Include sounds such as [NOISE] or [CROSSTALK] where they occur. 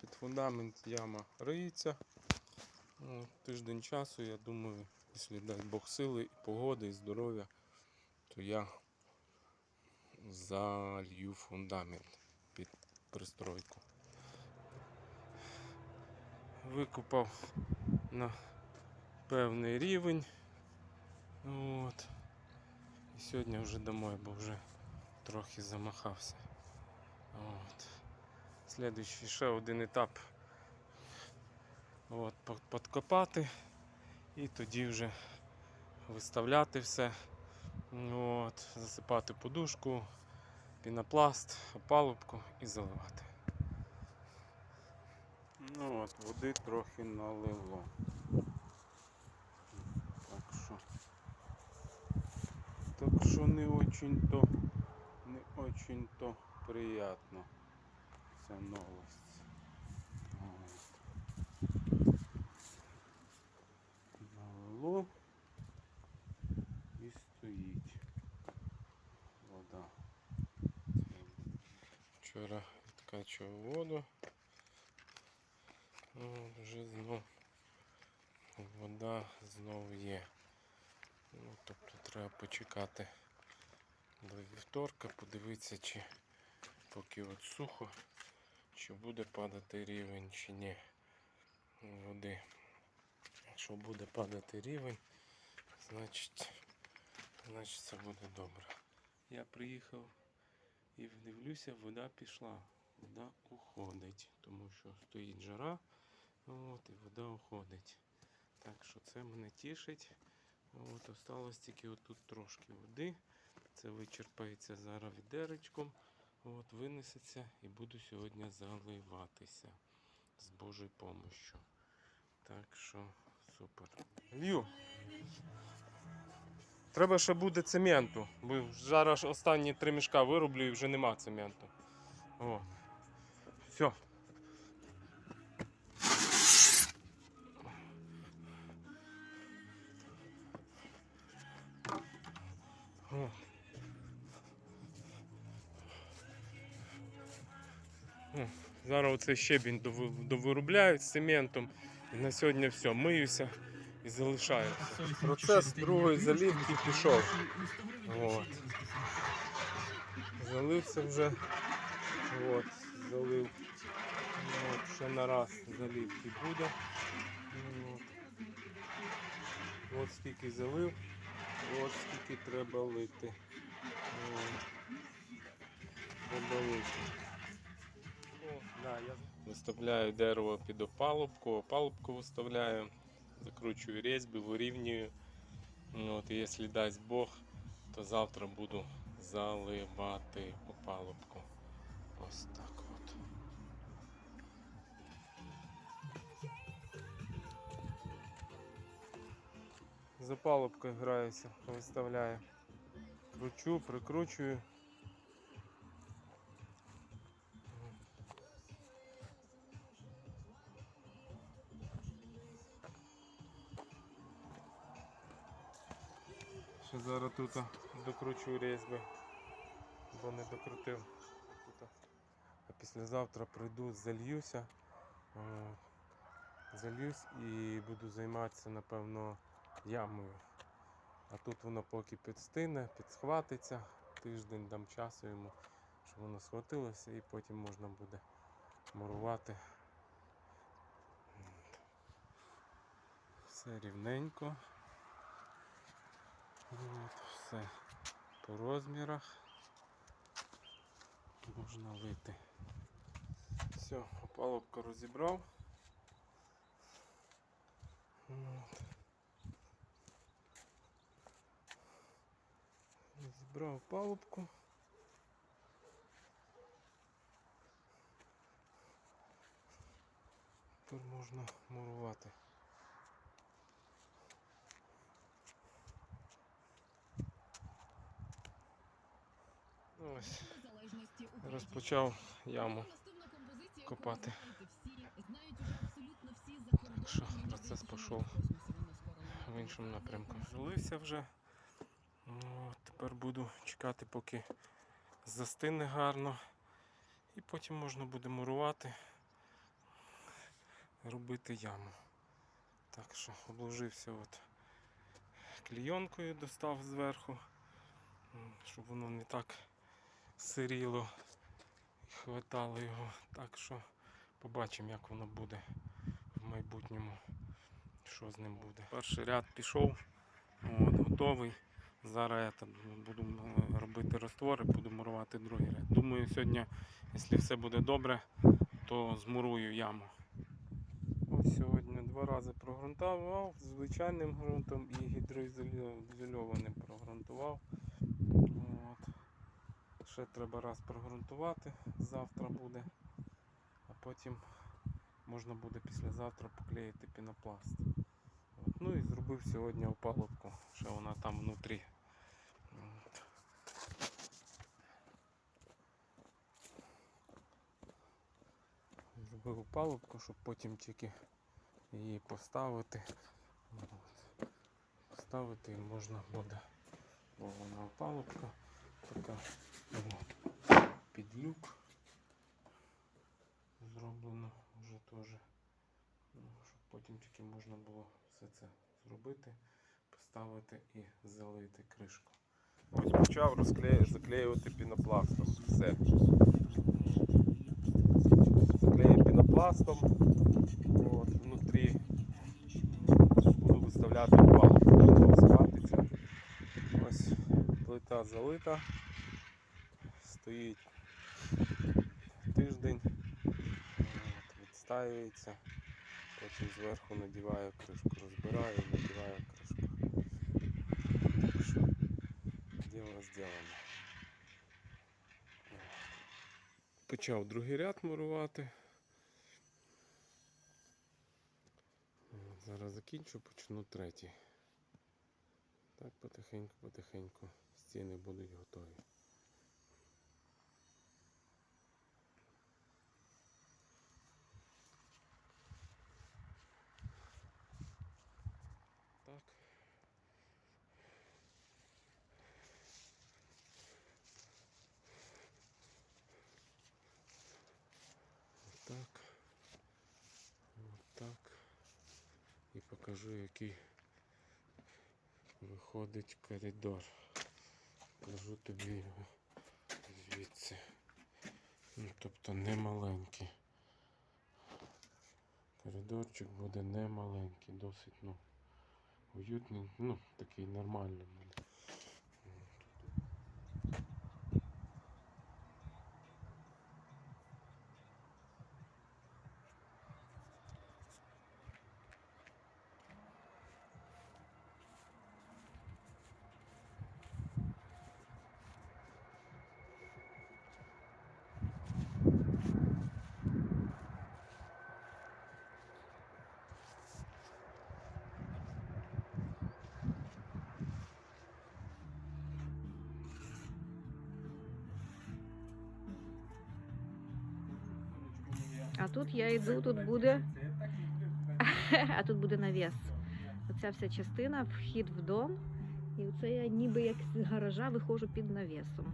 Під фундамент яма риється. Тиждень часу, я думаю, якщо дасть Бог сили, і погоди, і здоров'я, то я залью фундамент під пристройку. Викупав на певний рівень. От. І сьогодні вже домой, бо вже трохи замахався. От. Слідуючий ще один етап. От, подкопати і тоді вже виставляти все. От, засипати подушку, пінопласт, опалубку і заливати. Ну от, води трохи налило. Так що. Так що не очень то не очень то приятно. Новость. От. Налило і стоїть вода. Вчора відкачував воду. От, вже знов вода знов є. Ну, тобто треба почекати до вівторка, подивитися, чи поки от сухо, чи буде падати рівень, чи ні води. Якщо буде падати рівень, значить, значить це буде добре. Я приїхав і дивлюся, вода пішла. Вода уходить, тому що стоїть жара, от, і вода уходить. Так що це мене тішить. От, осталось тільки отут трошки води. Це вичерпається зараз відеречком. От, винесеться і буду сьогодні заливатися з Божою помощю. Так що супер. Лью. Треба ще буде цементу, бо зараз останні три мішка вироблю і вже нема цементу. О. Все. О. Зараз оцей щебінь довиробляють з цементом. І на сьогодні все. Миюся і залишаюся. Процес другої залівки пішов. От. Залився вже. От, залив. От, ще на раз залівки буде. От. От скільки залив, от скільки треба лити. От. Треба лити. Виставляю дерево під опалубку, опалубку виставляю, закручую різьби, вирівнюю. Ну, От, якщо дасть Бог, то завтра буду заливати опалубку. Ось так от. З опалубкою граюся, виставляю. Кручу, прикручую. Ще зараз тут докручую різьби, бо не докрутив. А післязавтра прийду, зальюся. Зальюсь і буду займатися, напевно, ямою. А тут воно поки підстине, підсхватиться, тиждень дам часу йому, щоб воно схватилося і потім можна буде мурувати. Все рівненько. От, все по розмірах можна лити. Все, опалубку розібрав. От. Розібрав палубку. Тепер можна мурувати. Ось, розпочав яму копати. Так що процес пішов в іншому напрямку. Залився вже. От, тепер буду чекати, поки застине гарно. І потім можна буде мурувати, робити яму. Так що обложився от клійонкою достав зверху, щоб воно не так сиріло хватало його. Так що побачимо, як воно буде в майбутньому, що з ним буде. Перший ряд пішов, от, готовий. Зараз я там буду робити роствори, буду мурувати другий ряд. Думаю, сьогодні, якщо все буде добре, то змурую яму. Ось сьогодні два рази прогрунтував звичайним ґрунтом і гідроізольованим прогрунтував. Ще треба раз прогрунтувати, завтра буде, а потім можна буде післязавтра поклеїти пінопласт. Ну і зробив сьогодні опалубку, ще вона там внутрі. Зробив опалубку, щоб потім тільки її поставити. От. Поставити і можна буде. Бо вона опалубка така. Під люк зроблено вже теж. Ну, щоб потім тільки можна було все це зробити, поставити і залити кришку. Ось почав заклеювати пінопластом. Все. Заклею пінопластом. От, внутрі буду виставляти схватиться. Ось плита залита. Стоїть тиждень. От, відстаюється. Потім зверху надіваю кришку, розбираю і надіваю кришку. Так що Діло зроблено. Почав другий ряд мурувати. Зараз закінчу, почну третій. Так потихеньку, потихеньку стіни будуть готові. Так. Так. От так. І покажу, який виходить коридор. Покажу тобі звідси. Ну, тобто не маленький. Коридорчик буде не маленький, досить ну, уютний, ну, такий нормальний А тут я йду, тут буде. [LAUGHS] А тут буде навіс. Оця вся частина, вхід в дом. І це я ніби як з гаража виходжу під навісом.